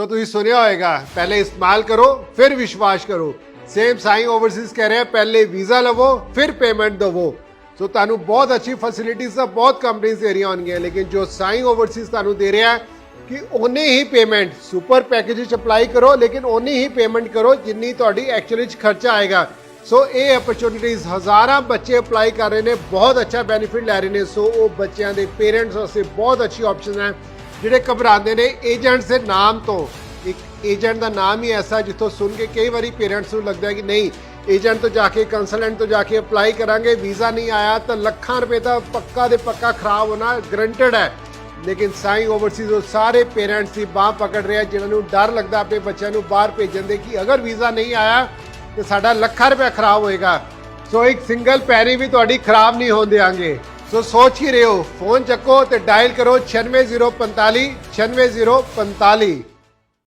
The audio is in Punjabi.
तो ਤੁਸੀਂ ਸੁਣਿਆ ਹੋਏਗਾ ਪਹਿਲੇ ਇਸਤੇਮਾਲ ਕਰੋ ਫਿਰ ਵਿਸ਼ਵਾਸ ਕਰੋ ਸੇਮ ਸਾਈ ਓਵਰਸੀਜ਼ ਕਹਿ ਰਿਹਾ ਪਹਿਲੇ ਵੀਜ਼ਾ ਲਵੋ ਫਿਰ ਪੇਮੈਂਟ ਦਵੋ ਸੋ ਤੁਹਾਨੂੰ ਬਹੁਤ ਅੱਛੀ ਫੈਸਿਲਿਟੀਜ਼ ਤਾਂ ਬਹੁਤ ਕੰਪਨੀਆਂ ਦੇ ਰਹੀਆਂ ਹੋਣਗੀਆਂ ਲੇਕਿਨ ਜੋ ਸਾਈ ਓਵਰਸੀਜ਼ ਤੁਹਾਨੂੰ ਦੇ ਰਿਹਾ ਹੈ ਕਿ ਓਨੀ ਹੀ ਪੇਮੈਂਟ ਸੁਪਰ ਪੈਕੇਜ ਵਿੱਚ ਅਪਲਾਈ ਕਰੋ ਲੇਕਿਨ ਓਨੀ ਹੀ ਪੇਮੈਂਟ ਕਰੋ ਜਿੰਨੀ ਤੁਹਾਡੀ ਐਕਚੁਅਲੀ ਚ ਖਰਚਾ ਆਏਗਾ ਸੋ ਇਹ ਓਪਰਚੁਨਿਟੀਜ਼ ਹਜ਼ਾਰਾਂ ਬੱਚੇ ਅਪਲਾਈ ਕਰ ਰਹੇ ਨੇ ਬਹੁਤ ਅੱਛਾ ਬੈਨੀਫਿਟ ਲੈ ਰਹੇ ਨੇ ਸੋ ਉਹ ਬੱਚਿਆਂ ਦੇ ਪੇਰੈਂਟਸ ਵਾਸਤੇ ਬਹੁਤ ਅੱਛੀ ਆਪਸ਼ਨ ਹੈ ਜਿਹੜੇ ਘਬਰਾਉਂਦੇ ਨੇ ਏਜੰਟਸ ਦੇ ਨਾਮ ਤੋਂ। ਇੱਕ ਏਜੰਟ ਦਾ ਨਾਮ ਹੀ ਐਸਾ ਜਿੱਥੋਂ ਸੁਣ ਕੇ ਕਈ ਵਾਰੀ ਪੇਰੈਂਟਸ ਨੂੰ ਲੱਗਦਾ ਕਿ ਨਹੀਂ, ਏਜੰਟ ਤੋਂ ਜਾ ਕੇ ਕੰਸਲਟੈਂਟ ਤੋਂ ਜਾ ਕੇ ਅਪਲਾਈ ਕਰਾਂਗੇ, ਵੀਜ਼ਾ ਨਹੀਂ ਆਇਆ ਤਾਂ ਲੱਖਾਂ ਰੁਪਏ ਦਾ ਪੱਕਾ ਦੇ ਪੱਕਾ ਖਰਾਬ ਹੋਣਾ ਗਰੰਟਡ ਹੈ। ਲੇਕਿਨ ਸਾਈ ਓਵਰਸੀਜ਼ ਉਹ ਸਾਰੇ ਪੇਰੈਂਟਸ ਦੀ ਬਾਹ ਪਕੜ ਰਿਹਾ ਜਿਨ੍ਹਾਂ ਨੂੰ ਡਰ ਲੱਗਦਾ ਆਪਣੇ ਬੱਚਿਆਂ ਨੂੰ ਬਾਹਰ ਭੇਜਣ ਦੇ ਕਿ ਅਗਰ ਵੀਜ਼ਾ ਨਹੀਂ ਆਇਆ ਤੇ ਸਾਡਾ ਲੱਖਾਂ ਰੁਪਏ ਖਰਾਬ ਹੋਏਗਾ। ਸੋ ਇੱਕ ਸਿੰਗਲ ਪੈਰੀ ਵੀ ਤੁਹਾਡੀ ਖਰਾਬ ਨਹੀਂ ਹੋਣ ਦੇਾਂਗੇ ਸੋ ਸੋਚ ਹੀ ਰਹੇ ਹੋ ਫੋਨ ਚੱਕੋ ਤੇ ਡਾਇਲ ਕਰੋ 96045 96045